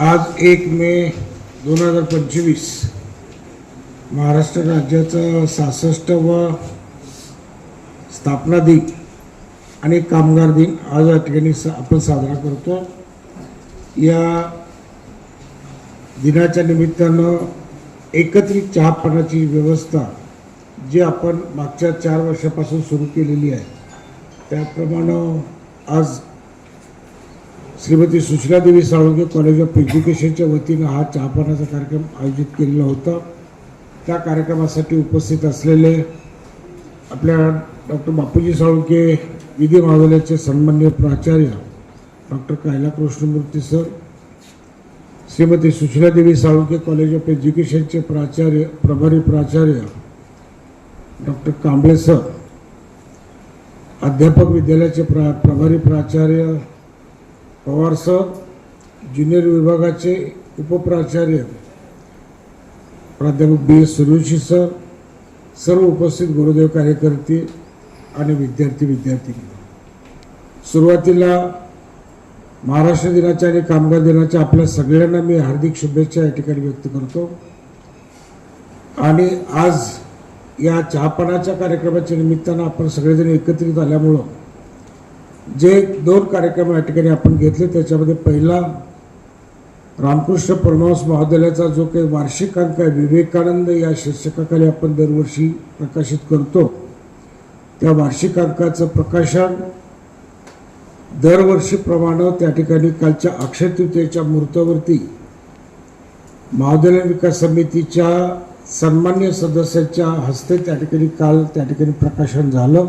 आज एक मे दोन हजार पंचवीस महाराष्ट्र राज्याचं सहासष्टवं स्थापना दिन आणि कामगार दिन आज या ठिकाणी सा आपण साजरा करतो. या दिनाच्या निमित्तानं एकत्रित चहापानाची व्यवस्था जी आपण मागच्या चार वर्षापासून सुरू केलेली आहे त्याप्रमाणे आज श्रीमती सुशीलादेवी साळुंके कॉलेज ऑफ एज्युकेशनच्या वतीनं हा चहापानाचा कार्यक्रम आयोजित केलेला होता. त्या कार्यक्रमासाठी उपस्थित असलेले आपल्या डॉक्टर बापूजी साळुंके विधी महाविद्यालयाचे सन्मान्य प्राचार्य डॉक्टर कायला कृष्णमूर्ती सर श्रीमती सुशीलादेवी साळुंके कॉलेज ऑफ एज्युकेशनचे प्राचार्य प्रभारी प्राचार्य डॉक्टर कांबळे सर अध्यापक विद्यालयाचे प्रा प्रभारी प्राचार्य पवार सर ज्युनियर विभागाचे उपप्राचार्य प्राध्यापक बी एस सूर्यवंशी सर सर्व उपस्थित गुरुदेव कार्यकर्ते आणि विद्यार्थी विद्यार्थी सुरुवातीला महाराष्ट्र दिनाच्या आणि कामगार दिनाच्या आपल्या सगळ्यांना मी हार्दिक शुभेच्छा या ठिकाणी व्यक्त करतो. आणि आज या चहापानाच्या कार्यक्रमाच्या निमित्तानं आपण सगळेजण एकत्रित आल्यामुळं जे दोन कार्यक्रम या ठिकाणी आपण घेतले त्याच्यामध्ये पहिला रामकृष्ण परमहंस महाविद्यालयाचा जो काही वार्षिक अंक आहे विवेकानंद या शीर्षकाखाली आपण दरवर्षी प्रकाशित करतो. त्या वार्षिक अंकाचं प्रकाशन दरवर्षीप्रमाणे त्या ठिकाणी कालच्या अक्षय तृतीयेच्या मुहूर्तावरती महाविद्यालय विकास समितीच्या सन्मान्य सदस्याच्या हस्ते त्या ठिकाणी काल त्या ठिकाणी प्रकाशन झालं.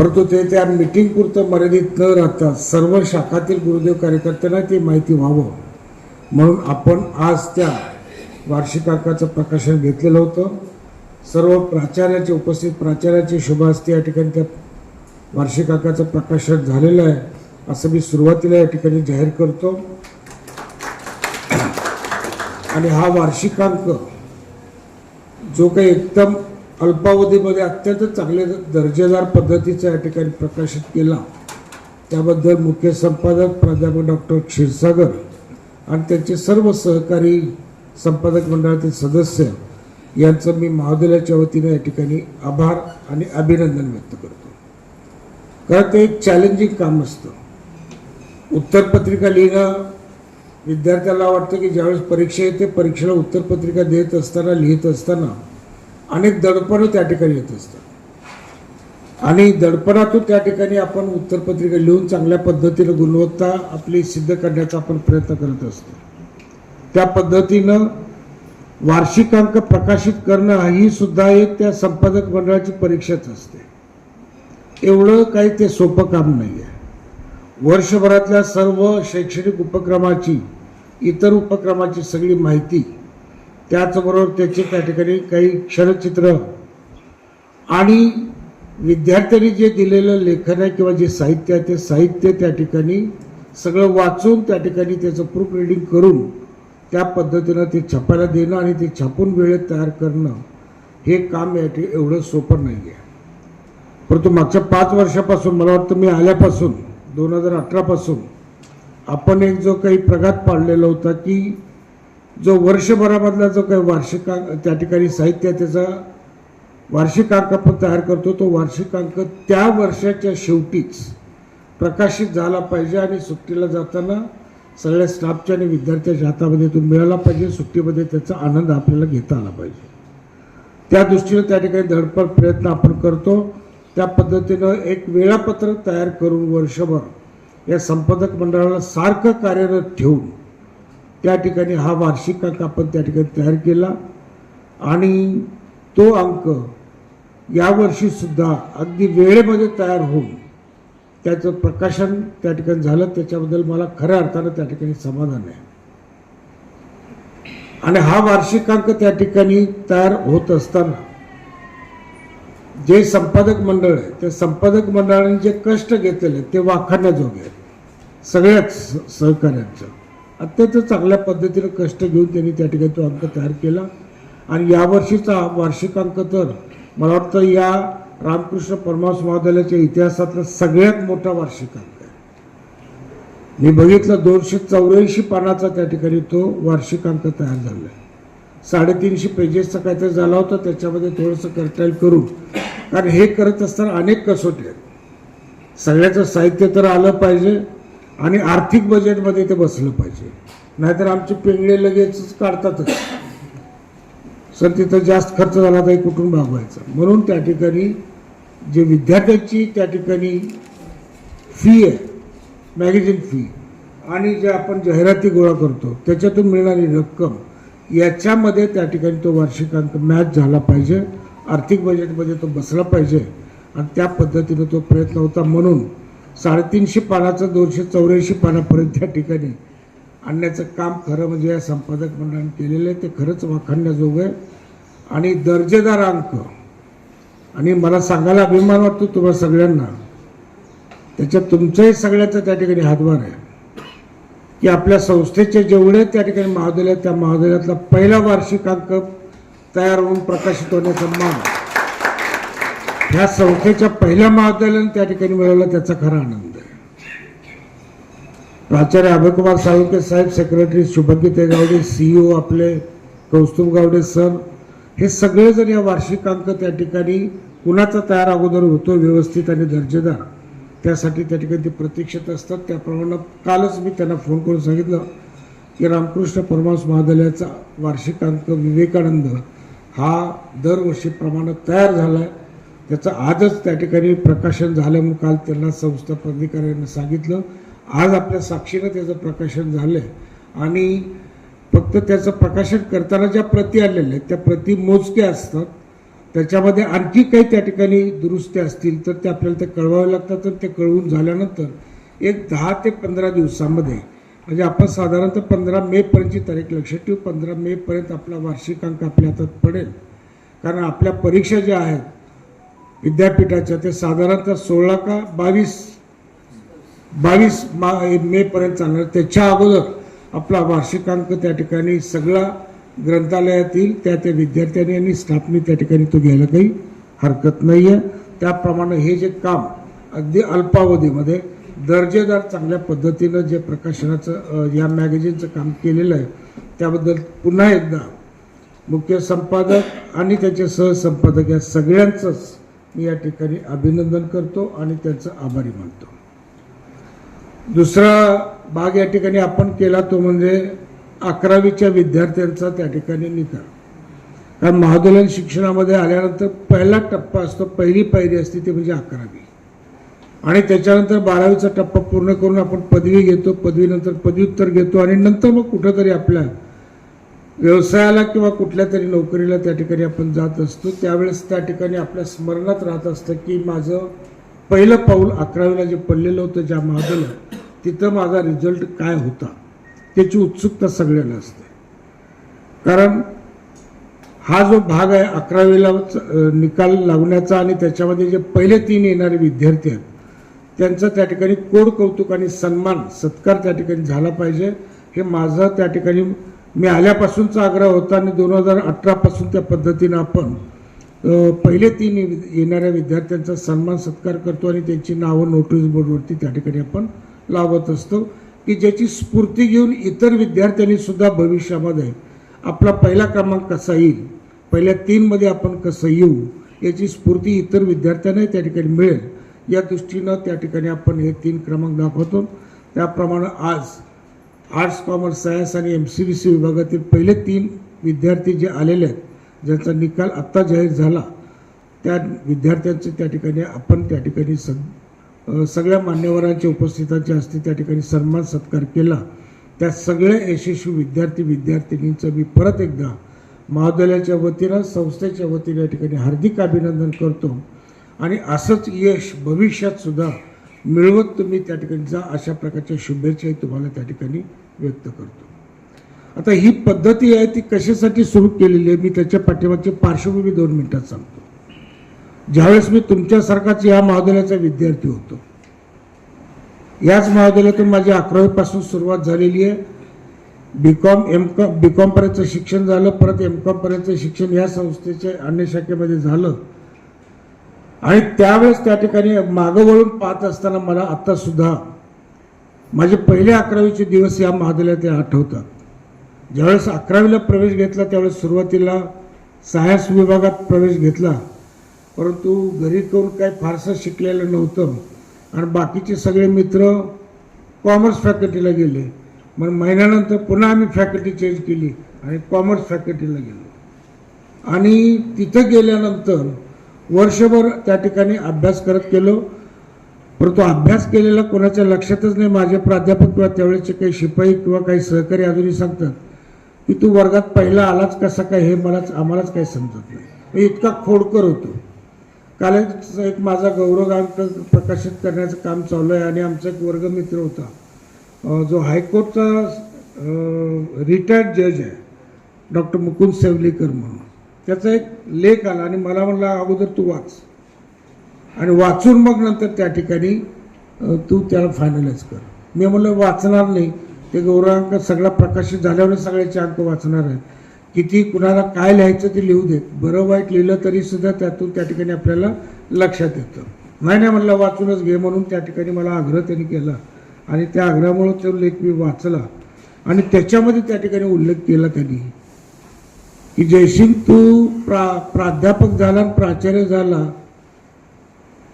परंतु ते त्या मीटिंग पुरतं मर्यादित न राहता सर्व शाखातील गुरुदेव कार्यकर्त्यांना ती माहिती व्हावं. म्हणून आपण आज त्या वार्षिकाकाचं प्रकाशन घेतलेलं होतं. सर्व प्राचार्याचे उपस्थित प्राचार्याची शुभ असते या ठिकाणी त्या वार्षिकाकाचं प्रकाशन झालेलं आहे असं मी सुरुवातीला या ठिकाणी जाहीर करतो. आणि हा वार्षिकांक जो काही एकदम अल्पावधीमध्ये अत्यंत चांगले दर्जेदार पद्धतीचा या ठिकाणी प्रकाशित केला. त्याबद्दल मुख्य संपादक प्राध्यापक डॉक्टर क्षीरसागर आणि त्यांचे सर्व सहकारी संपादक मंडळातील सदस्य यांचं मी महाविद्यालयाच्या वतीने या ठिकाणी आभार आणि अभिनंदन व्यक्त करतो. कारण ते एक चॅलेंजिंग काम असतं. उत्तरपत्रिका लिहिणं विद्यार्थ्याला वाटतं की ज्यावेळेस परीक्षा येते परीक्षेला उत्तरपत्रिका देत असताना लिहित असताना अनेक दडपणं त्या ठिकाणी येत असतात. आणि दडपणातून त्या ठिकाणी आपण उत्तरपत्रिका लिहून चांगल्या पद्धतीनं गुणवत्ता आपली सिद्ध करण्याचा आपण प्रयत्न करत असतो. त्या पद्धतीनं वार्षिकांक प्रकाशित करणं ही सुद्धा एक त्या संपादक मंडळाची परीक्षाच असते. एवढं काही ते सोपं काम नाही आहे वर्षभरातल्या सर्व शैक्षणिक उपक्रमाची इतर उपक्रमाची सगळी माहिती त्याचबरोबर त्याचे त्या ठिकाणी काही क्षणचित्र. आणि विद्यार्थ्यांनी जे दिलेलं लेखन आहे किंवा जे साहित्य आहे ते साहित्य त्या ठिकाणी सगळं वाचून त्या ठिकाणी त्याचं प्रूफ रिडिंग करून त्या पद्धतीनं ते छापायला देणं आणि ते छापून वेळेत तयार करणं हे काम या ठिकाणी एवढं सोपं नाही आहे परंतु मागच्या पाच वर्षापासून मला वाटतं मी आल्यापासून दोन हजार अठरापासून आपण एक जो काही प्रघात पाडलेला होता की जो वर्षभरामधला जो काही वार्षिकांक त्या ठिकाणी साहित्य त्याचा त्याचा वार्षिकांक आपण तयार करतो तो वार्षिकांक त्या वर्षाच्या शेवटीच प्रकाशित झाला पाहिजे आणि सुट्टीला जाताना सगळ्या स्टाफच्या आणि विद्यार्थ्याच्या हातामध्ये तो मिळाला पाहिजे सुट्टीमध्ये त्याचा आनंद आपल्याला घेता आला पाहिजे. त्या दृष्टीनं त्या ठिकाणी धडपड प्रयत्न आपण करतो. त्या पद्धतीनं एक वेळापत्रक तयार करून वर्षभर या संपादक मंडळाला सारखं कार्यरत ठेवून त्या ठिकाणी हा वार्षिक अंक आपण त्या ठिकाणी तयार केला. आणि तो अंक यावर्षीसुद्धा अगदी वेळेमध्ये तयार होऊन त्याचं प्रकाशन त्या ठिकाणी झालं. त्याच्याबद्दल मला खऱ्या अर्थानं त्या ठिकाणी समाधान आहे. आणि हा वार्षिकांक त्या ठिकाणी तयार होत असताना जे संपादक मंडळ आहे त्या संपादक मंडळाने जे कष्ट घेतलेले ते वाखाण्याजोगे आहेत. सगळ्याच सहकार्यांचं अत्यंत चांगल्या पद्धतीनं कष्ट घेऊन त्यांनी त्या ठिकाणी तो अंक तयार केला. आणि यावर्षीचा वार्षिक वार्षिकांक तर मला वाटतं या रामकृष्ण परमहंस महाविद्यालयाच्या इतिहासातला सगळ्यात मोठा वार्षिकांक आहे. मी बघितलं दोनशे चौऱ्याऐंशी पानाचा त्या ठिकाणी तो वार्षिकांक तयार झाला आहे साडेतीनशे पेजेसचा काहीतरी झाला होता त्याच्यामध्ये थोडंसं करटाईल करू. कारण हे करत असताना अनेक कसोटी आहेत. सगळ्याचं साहित्य तर आलं पाहिजे. आणि आर्थिक बजेटमध्ये ते बसलं पाहिजे. नाहीतर आमचे पेंगळे लगेच काढतातच. सर तिथं जास्त खर्च झाला तर कुठून भागवायचा म्हणून त्या ठिकाणी जे विद्यार्थ्याची त्या ठिकाणी फी आहे मॅगझिन फी आणि जे आपण जाहिराती गोळा करतो त्याच्यातून मिळणारी रक्कम याच्यामध्ये त्या ठिकाणी तो वार्षिकांक मॅच झाला पाहिजे. आर्थिक बजेटमध्ये तो बसला पाहिजे. आणि त्या पद्धतीनं तो प्रयत्न होता म्हणून साडेतीनशे पानाचं दोनशे चौऱ्याऐंशी पानापर्यंत त्या ठिकाणी आणण्याचं काम खरं म्हणजे या संपादक मंडळाने केलेलं आहे. ते खरंच वाखाणण्याजोगं आहे. आणि दर्जेदार अंक. आणि मला सांगायला अभिमान वाटतो तुम्हाला सगळ्यांना. त्याच्यात तुमचंही सगळ्याचा त्या ठिकाणी हातभार आहे. की आपल्या संस्थेचे जेवढे त्या ठिकाणी महाविद्यालय त्या महाविद्यालयातला पहिला वार्षिक अंक तयार होऊन प्रकाशित होण्याचा मान ह्या संस्थेच्या पहिल्या महाविद्यालयाने त्या ठिकाणी मिळवला त्याचा खरा आनंद आहे. प्राचार्य अभयकुमार साळुंके साहेब सेक्रेटरी शुभंगी गावडे सीईओ आपले कौस्तुभ गावडे सर हे सगळेजण या वार्षिकांक त्या ठिकाणी कुणाचा तयार अगोदर होतो व्यवस्थित आणि दर्जेदार. त्यासाठी त्या ठिकाणी ते प्रतीक्षित असतात. त्याप्रमाणे कालच मी त्यांना फोन करून सांगितलं की रामकृष्ण परमहंस महाविद्यालयाचा वार्षिकांक विवेकानंद हा दरवर्षीप्रमाणे तयार झाला आहे त्याचं आजच त्या ठिकाणी प्रकाशन झालं. म्हणून काल त्यांना संस्था प्राधिकाऱ्यानं सांगितलं. आज आपल्या साक्षीनं त्याचं प्रकाशन झालं आहे आणि फक्त त्याचं प्रकाशन करताना ज्या प्रती आलेल्या आहेत त्या प्रती मोजक्या असतात. त्याच्यामध्ये आणखी काही त्या ठिकाणी दुरुस्त्या असतील तर ते आपल्याला ते कळवावे लागतात तर ते कळवून झाल्यानंतर एक दहा ते पंधरा दिवसामध्ये म्हणजे आपण साधारणतः पंधरा मेपर्यंतची तारीख लक्षात ठेवू. पंधरा मेपर्यंत आपला वार्षिकांक आपल्या हातात पडेल. कारण आपल्या परीक्षा ज्या आहेत विद्यापीठाच्या ते साधारणतः सोळा का बावीस बावीस मा मेपर्यंत चालणार. त्याच्या अगोदर आपला वार्षिकांक त्या ठिकाणी सगळा ग्रंथालयातील त्या त्या विद्यार्थ्यांनी आणि स्टाफनी त्या ठिकाणी तो घ्यायला काही हरकत नाही आहे त्याप्रमाणे हे जे काम अगदी अल्पावधीमध्ये दर्जेदार चांगल्या पद्धतीनं जे प्रकाशनाचं या मॅगझिनचं काम केलेलं आहे त्याबद्दल पुन्हा एकदा मुख्य संपादक आणि त्याचे सहसंपादक या सगळ्यांचंच मी या ठिकाणी अभिनंदन करतो आणि त्यांचं आभारी मानतो. दुसरा भाग या ठिकाणी आपण केला तो म्हणजे अकरावीच्या विद्यार्थ्यांचा त्या ठिकाणी निकाल. कारण महाविद्यालयीन शिक्षणामध्ये आल्यानंतर पहिला टप्पा असतो पहिली पायरी असते ती म्हणजे अकरावी. आणि त्याच्यानंतर बारावीचा टप्पा पूर्ण करून आपण पदवी घेतो पदवीनंतर पदव्युत्तर घेतो आणि नंतर मग कुठंतरी आपल्या व्यवसायाला किंवा कुठल्या तरी नोकरीला त्या ठिकाणी आपण जात असतो त्यावेळेस त्या ठिकाणी आपल्या स्मरणात राहत असतं की माझं पहिलं पाऊल अकरावीला जे पडलेलं होतं ज्या महाविद्यालयात तिथं माझा रिझल्ट काय होता त्याची उत्सुकता सगळ्यांना असते. कारण हा जो भाग आहे अकरावीला निकाल लावण्याचा आणि त्याच्यामध्ये जे पहिले तीन येणारे विद्यार्थी आहेत त्यांचं त्या ठिकाणी कोड कौतुक आणि सन्मान सत्कार त्या ठिकाणी झाला पाहिजे. हे माझं त्या ठिकाणी मी आल्यापासूनचा आग्रह होता आणि दोन हजार अठरापासून त्या पद्धतीनं आपण पहिले तीन येणाऱ्या विद्यार्थ्यांचा सन्मान सत्कार करतो आणि त्यांची नावं नोटीस बोर्डवरती त्या ठिकाणी आपण लावत असतो की ज्याची स्फूर्ती घेऊन इतर विद्यार्थ्यांनी सुद्धा भविष्यामध्ये आपला पहिला क्रमांक कसा येईल? पहिल्या तीनमध्ये आपण कसं येऊ? याची स्फूर्ती इतर विद्यार्थ्यांनाही त्या ठिकाणी मिळेल. या दृष्टीनं त्या ठिकाणी आपण हे तीन क्रमांक दाखवतो. त्याप्रमाणे आज आर्ट्स कॉमर्स सायन्स आणि एम सी बी सी विभागातील पहिले तीन विद्यार्थी जे आलेले आहेत ज्यांचा निकाल आत्ता जाहीर झाला त्या विद्यार्थ्यांचे त्या ठिकाणी आपण त्या ठिकाणी सग सगळ्या मान्यवरांच्या उपस्थितांच्या हस्ते त्या ठिकाणी सन्मान सत्कार केला. त्या सगळ्या यशस्वी विद्यार्थी विद्यार्थिनींचं मी परत एकदा महाविद्यालयाच्या वतीनं संस्थेच्या वतीनं या ठिकाणी हार्दिक अभिनंदन करतो. आणि असंच यश भविष्यातसुद्धा मिळवत तुम्ही त्या ठिकाणी जा अशा प्रकारच्या शुभेच्छाही तुम्हाला त्या ठिकाणी व्यक्त करतो. आता ही पद्धती आहे ती कशासाठी सुरू केलेली आहे मी त्याच्या पाठीमागची पार्श्वभूमी दोन मिनिटात सांगतो. ज्यावेळेस मी तुमच्यासारखाच या महाविद्यालयाचा विद्यार्थी होतो याच महाविद्यालयातून माझी अकरावीपासून सुरुवात झालेली आहे. B com M com B कॉमपर्यंतचं शिक्षण झालं परत एम कॉमपर्यंतचं शिक्षण या संस्थेच्या अन्य शाखेमध्ये झालं. आणि त्यावेळेस त्या ठिकाणी मागं वळून पाहत असताना मला आत्तासुद्धा सुद्धा माझे पहिले अकरावीचे दिवस या महाविद्यालयात आठवतात. ज्यावेळेस अकरावीला प्रवेश घेतला त्यावेळेस सुरुवातीला सायन्स विभागात प्रवेश घेतला. परंतु घरी करून काही फारसं शिकलेलं नव्हतं. आणि बाकीचे सगळे मित्र कॉमर्स फॅकल्टीला गेले. मग महिन्यानंतर पुन्हा आम्ही फॅकल्टी चेंज केली आणि कॉमर्स फॅकल्टीला गेलो. आणि तिथं गेल्यानंतर वर्षभर त्या ठिकाणी अभ्यास करत गेलो परंतु अभ्यास केलेला कोणाच्या लक्षातच नाही. माझे प्राध्यापक किंवा त्यावेळेचे काही शिपाई किंवा काही सहकारी अजूनही सांगतात की तू वर्गात पहिला आलाच कसा काय हे मलाच आम्हालाच काही समजत नाही. मी इतका खोडकर होतो. कालच एक माझा गौरवांक प्रकाशित करण्याचं काम चालू आहे आणि आमचा एक वर्गमित्र होता. जो हायकोर्टचा रिटायर्ड जज आहे. डॉक्टर मुकुंद सेवलीकर म्हणून. त्याचा एक लेख आला आणि मला म्हणला अगोदर तू वाच. आणि वाचून मग नंतर त्या ठिकाणी तू त्याला फायनलाइज कर. मी म्हणलं वाचणार नाही. ते गौरवांक सगळा प्रकाशित झाल्यावर सगळ्याचे अंक वाचणार आहे किती कुणाला काय लिहायचं ते लिहू देत. बरं वाईट लिहिलं तरी सुद्धा त्यातून त्या ठिकाणी आपल्याला लक्षात येतं. नाही नाही म्हणलं वाचूनच घे. म्हणून त्या ठिकाणी मला आग्रह त्यांनी केला. आणि त्या आग्रहामुळे तो लेख मी वाचला. आणि त्याच्यामध्ये त्या ठिकाणी उल्लेख केला त्यांनी. की जयसिंग तू प्रा प्राध्यापक झाला आणि प्राचार्य झाला.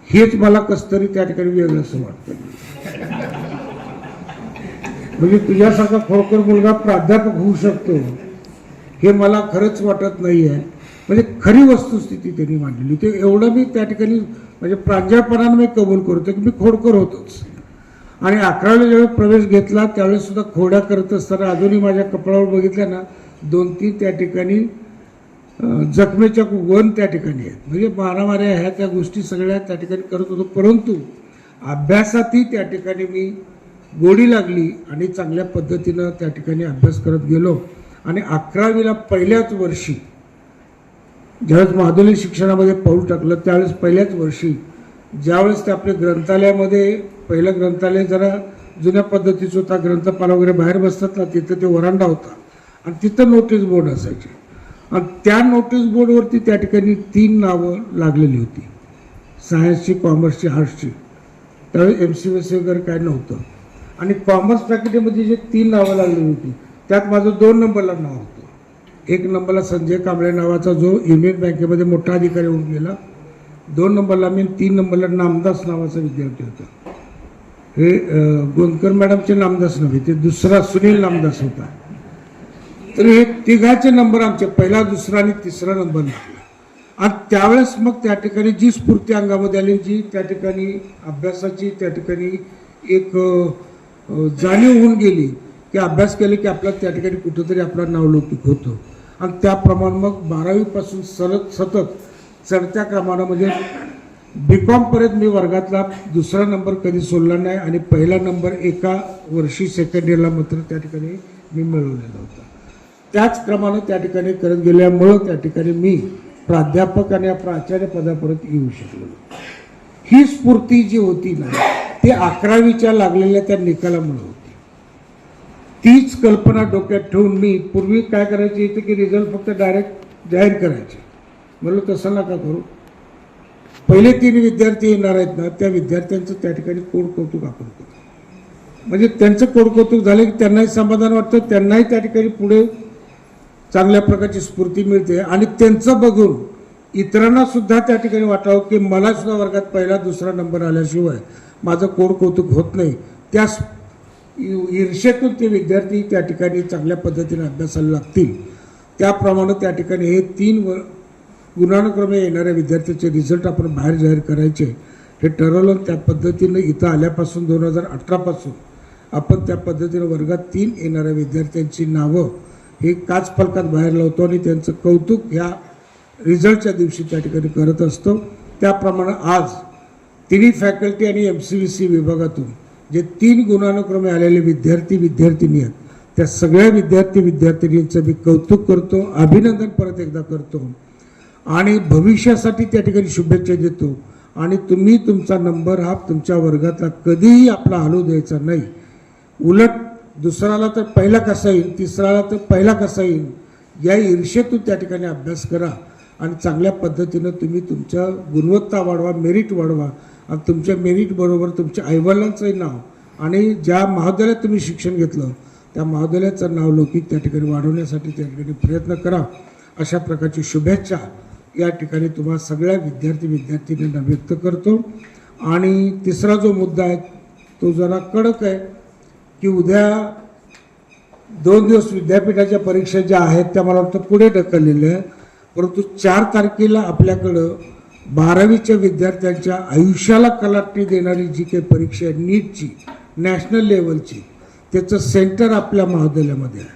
हेच मला कस तरी त्या ठिकाणी वेगळं असं वाटतं. म्हणजे तुझ्यासारखा खरोखर मुलगा प्राध्यापक होऊ शकतो हे मला खरंच वाटत नाही आहे म्हणजे खरी वस्तुस्थिती त्यांनी मांडलेली. ते एवढं मी त्या ठिकाणी म्हणजे प्रांजळपणानं मी कबूल करतो की मी खोडकर होतोच. आणि अकरावीला ज्यावेळी प्रवेश घेतला त्यावेळेस सुद्धा खोड्या करत असताना अजूनही माझ्या कपडावर बघितल्या ना दोन तीन त्या ठिकाणी जखमेच्या वन त्या ठिकाणी आहेत. म्हणजे मारामाऱ्या ह्या त्या गोष्टी सगळ्या त्या ठिकाणी करत होतो. परंतु अभ्यासातही त्या ठिकाणी मी गोडी लागली आणि चांगल्या पद्धतीनं त्या ठिकाणी अभ्यास करत गेलो. आणि अकरावीला पहिल्याच वर्षी ज्यावेळेस माधुरी शिक्षणामध्ये पाऊल टाकलं त्यावेळेस पहिल्याच वर्षी ज्यावेळेस ते आपल्या ग्रंथालयामध्ये पहिलं ग्रंथालय जरा जुन्या पद्धतीचं होता ग्रंथपाल वगैरे बाहेर बसतात ना तिथं ते वरांडा होता. आणि तिथं नोटीस बोर्ड असायचे. त्या नोटीस बोर्डवरती त्या ठिकाणी तीन नावं लागलेली होती. सायन्सची कॉमर्सची आर्ट्सची त्यावेळी एम सी एस वगैरे काय नव्हतं. आणि कॉमर्स फॅकल्टीमध्ये जे तीन नावं लागलेली होती त्यात माझं दोन नंबरला नाव होतं. एक नंबरला संजय कांबळे नावाचा जो युनियन बँकेमध्ये मोठा अधिकारी होऊन गेला. दोन नंबरला मी तीन नंबरला नामदास नावाचा विद्यार्थी होता. हे गोंदकर मॅडमचे नामदास नव्हे ते दुसरा सुनील नामदास होता. तर हे तिघाचे नंबर आमचे पहिला दुसरा आणि तिसरा नंबर लागला आणि त्यावेळेस मग त्या ठिकाणी जी स्फूर्ती अंगामध्ये आली जी त्या ठिकाणी अभ्यासाची त्या ठिकाणी एक जाणीव होऊन गेली की अभ्यास केले की आपला त्या ठिकाणी कुठंतरी आपला नावलौकिक होतो. आणि त्याप्रमाणे मग बारावीपासून सलग सतत चढत्या क्रमानं बी म्हणजे कॉमपर्यंत मी वर्गातला दुसरा नंबर कधी सोडला नाही आणि पहिला नंबर एका वर्षी सेकंड इयरला मात्र त्या ठिकाणी मी मिळवलेला होता. त्याच क्रमानं त्या ठिकाणी करत गेल्यामुळं त्या ठिकाणी मी प्राध्यापक आणि प्राचार्य पदापर्यंत येऊ शकलो ही स्फूर्ती जी होती ना ती अकरावीच्या लागलेल्या त्या निकालामुळे होती. तीच कल्पना डोक्यात ठेवून मी पूर्वी काय करायचे इथे की रिझल्ट फक्त डायरेक्ट जाहीर करायचे. म्हणलं तसं नका करू. पहिले तीन विद्यार्थी येणार आहेत ना त्या विद्यार्थ्यांचं त्या ठिकाणी कोड कौतुक आपण करू. म्हणजे त्यांचं कोड कौतुक झालं की त्यांनाही समाधान वाटतं त्यांनाही त्या ठिकाणी पुढे चांगल्या प्रकारची स्फूर्ती मिळते. आणि त्यांचं बघून इतरांना सुद्धा त्या ठिकाणी वाटावं की मला सुद्धा वर्गात पहिला दुसरा नंबर आल्याशिवाय माझं कोड कौतुक होत नाही. त्या ईर्षेतून ते विद्यार्थी त्या ठिकाणी चांगल्या पद्धतीने अभ्यासाला लागतील. त्याप्रमाणे त्या ठिकाणी हे तीन व गुणानुक्रमे येणाऱ्या विद्यार्थ्याचे रिझल्ट आपण बाहेर जाहीर करायचे. हे ठरवलं त्या पद्धतीनं इथं आल्यापासून दोन हजार अठरापासून आपण त्या पद्धतीनं वर्गात तीन येणाऱ्या विद्यार्थ्यांची नावं हे काच फलकात बाहेर लावतो आणि त्यांचं कौतुक ह्या रिझल्टच्या दिवशी त्या ठिकाणी करत असतो. त्याप्रमाणे आज तिन्ही फॅकल्टी आणि एम सी बी सी विभागातून जे तीन गुणानुक्रमे आलेले विद्यार्थी विद्यार्थिनी आहेत त्या सगळ्या विद्यार्थी विद्यार्थिनींचं मी कौतुक करतो अभिनंदन परत एकदा करतो. आणि भविष्यासाठी त्या ठिकाणी शुभेच्छा देतो. आणि तुम्ही तुमचा नंबर हा तुमच्या वर्गातला कधीही आपला हलू द्यायचा नाही. उलट दुसऱ्याला तर पहिला कसा येईल तिसऱ्याला तर पहिला कसा येईल या ईर्षेतून त्या ठिकाणी अभ्यास करा. आणि चांगल्या पद्धतीनं तुम्ही तुमच्या गुणवत्ता वाढवा मेरिट वाढवा. आणि तुमच्या मेरिटबरोबर तुमच्या आईवडिलांचंही नाव आणि ज्या महाविद्यालयात तुम्ही शिक्षण घेतलं त्या महाविद्यालयाचं नाव लौकिक त्या ठिकाणी वाढवण्यासाठी त्या ठिकाणी प्रयत्न करा. अशा प्रकारची शुभेच्छा या ठिकाणी तुम्हा सगळ्या विद्यार्थी विद्यार्थिनींना व्यक्त करतो. आणि तिसरा जो मुद्दा आहे तो जरा कडक आहे. की उद्या दोन दिवस विद्यापीठाच्या परीक्षा ज्या आहेत त्या मला वाटतं पुढे ढकललेल्या आहे परंतु चार तारखेला आपल्याकडं बारावीच्या विद्यार्थ्यांच्या आयुष्याला कलाटणी देणारी जी काही परीक्षा आहे नीटची नॅशनल लेवलची त्याचं सेंटर आपल्या महाविद्यालयामध्ये आहे.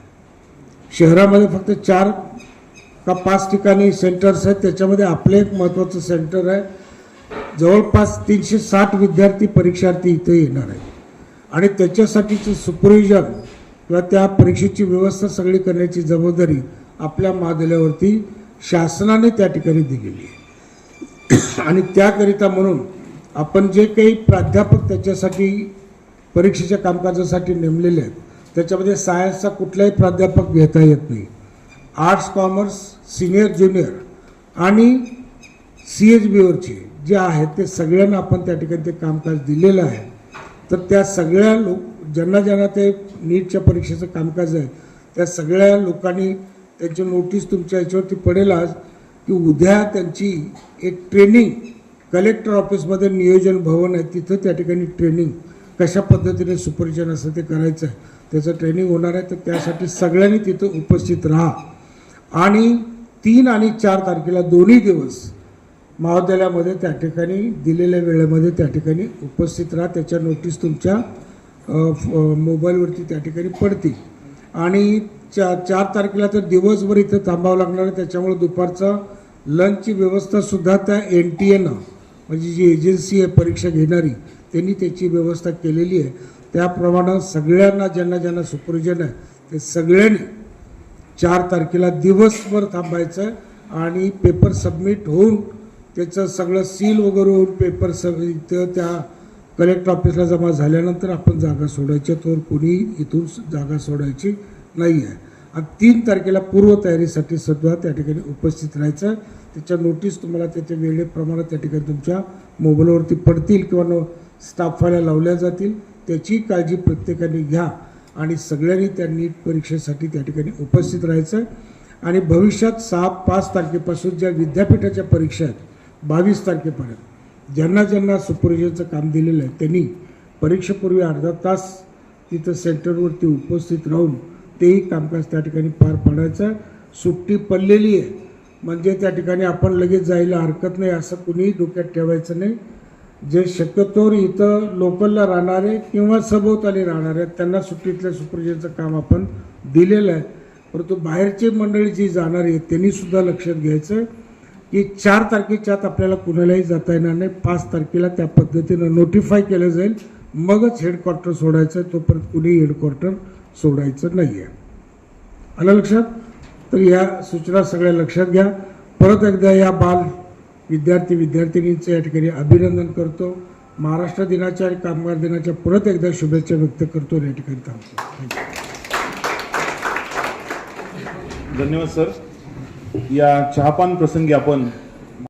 शहरामध्ये फक्त चार का पाच ठिकाणी सेंटर्स आहेत त्याच्यामध्ये आपलं एक महत्त्वाचं सेंटर आहे. जवळपास तीनशे साठ विद्यार्थी परीक्षार्थी इथे येणार आहेत. आणि त्याच्यासाठीचं सुपरविजन किंवा त्या परीक्षेची व्यवस्था सगळी करण्याची जबाबदारी आपल्या महादल्यावरती शासनाने त्या ठिकाणी दिलेली आहे. आणि त्याकरिता म्हणून आपण जे काही प्राध्यापक त्याच्यासाठी परीक्षेच्या कामकाजासाठी नेमलेले आहेत त्याच्यामध्ये सायन्सचा कुठलाही प्राध्यापक घेता येत नाही. आर्ट्स कॉमर्स सिनियर ज्युनियर आणि सी एच बीवरचे जे आहेत ते सगळ्यांना आपण त्या ठिकाणी ते कामकाज दिलेलं आहे. तर त्या सगळ्या लोक ज्यांना ज्यांना ते नीटच्या परीक्षेचं कामकाज आहे त्या सगळ्या लोकांनी त्यांची नोटीस तुमच्या याच्यावरती पडेल आज की उद्या त्यांची एक ट्रेनिंग कलेक्टर ऑफिसमध्ये नियोजन भवन आहे तिथं त्या ठिकाणी ट्रेनिंग कशा पद्धतीने सुपरविजन असं ते करायचं आहे त्याचं ट्रेनिंग होणार आहे तर त्यासाठी सगळ्यांनी तिथं उपस्थित राहा. आणि तीन आणि चार तारखेला दोन्ही दिवस महाविद्यालयामध्ये त्या ठिकाणी दिलेल्या वेळेमध्ये त्या ठिकाणी उपस्थित राहा. त्याच्या नोटीस तुमच्या मोबाईलवरती त्या ठिकाणी पडतील. आणि चा चार तारखेला तर दिवसभर इथं थांबावं लागणार आहे. त्याच्यामुळे दुपारचा लंचची व्यवस्थासुद्धा त्या एन टी एनं म्हणजे जी एजन्सी आहे परीक्षा घेणारी त्यांनी त्याची व्यवस्था केलेली आहे. त्याप्रमाणे सगळ्यांना ज्यांना ज्यांना सुपरविजन आहे ते सगळ्यांनी चार तारखेला दिवसभर थांबायचं आणि पेपर सबमिट होऊन त्याचं सगळं सील वगैरे होऊन पेपर सब इथं त्या कलेक्टर ऑफिसला जमा झाल्यानंतर आपण जागा सोडायची तर कोणी इथून जागा सोडायची नाही आहे आणि तीन तारखेला पूर्वतयारीसाठी सुद्धा त्या ठिकाणी उपस्थित राहायचं आहे. त्याच्या नोटीस तुम्हाला त्याच्या वेळेप्रमाणे त्या ठिकाणी तुमच्या मोबाईलवरती पडतील किंवा नो स्टाफाला लावल्या जातील त्याची काळजी प्रत्येकाने घ्या आणि सगळ्यांनी त्या नीट परीक्षेसाठी त्या ठिकाणी उपस्थित राहायचं आहे. आणि भविष्यात सहा पाच तारखेपासून ज्या विद्यापीठाच्या परीक्षा आहेत बावीस तारखेपर्यंत. ज्यांना ज्यांना सुपरविजनचं काम दिलेलं आहे त्यांनी परीक्षेपूर्वी अर्धा तास तिथं सेंटरवरती उपस्थित राहून तेही कामकाज त्या ठिकाणी पार पाडायचं. आहे. सुट्टी पडलेली आहे. म्हणजे त्या ठिकाणी आपण लगेच जायला हरकत नाही असं कुणीही डोक्यात ठेवायचं नाही. जे शक्यतोवर इथं लोकलला राहणारे किंवा सभोवताली राहणारे त्यांना सुट्टीतल्या सुपरविजनचं काम आपण दिलेलं आहे. परंतु बाहेरची मंडळी जी जाणारी आहेत त्यांनीसुद्धा लक्षात घ्यायचं. की चार तारखेच्या आत आपल्याला कुणालाही जाता येणार नाही. पाच तारखेला त्या पद्धतीनं नोटिफाय केलं जाईल. मगच हेडक्वार्टर सोडायचं आहे तोपर्यंत कुणीही हेडक्वार्टर सोडायचं नाही आहे आलं लक्षात? तर या सूचना सगळ्या लक्षात घ्या. परत एकदा या बाल विद्यार्थी विद्यार्थिनींचं या ठिकाणी अभिनंदन करतो. महाराष्ट्र दिनाच्या आणि कामगार दिनाच्या परत एकदा शुभेच्छा व्यक्त करतो या ठिकाणी थांबतो. धन्यवाद सर. या चहापान प्रसंगी आपण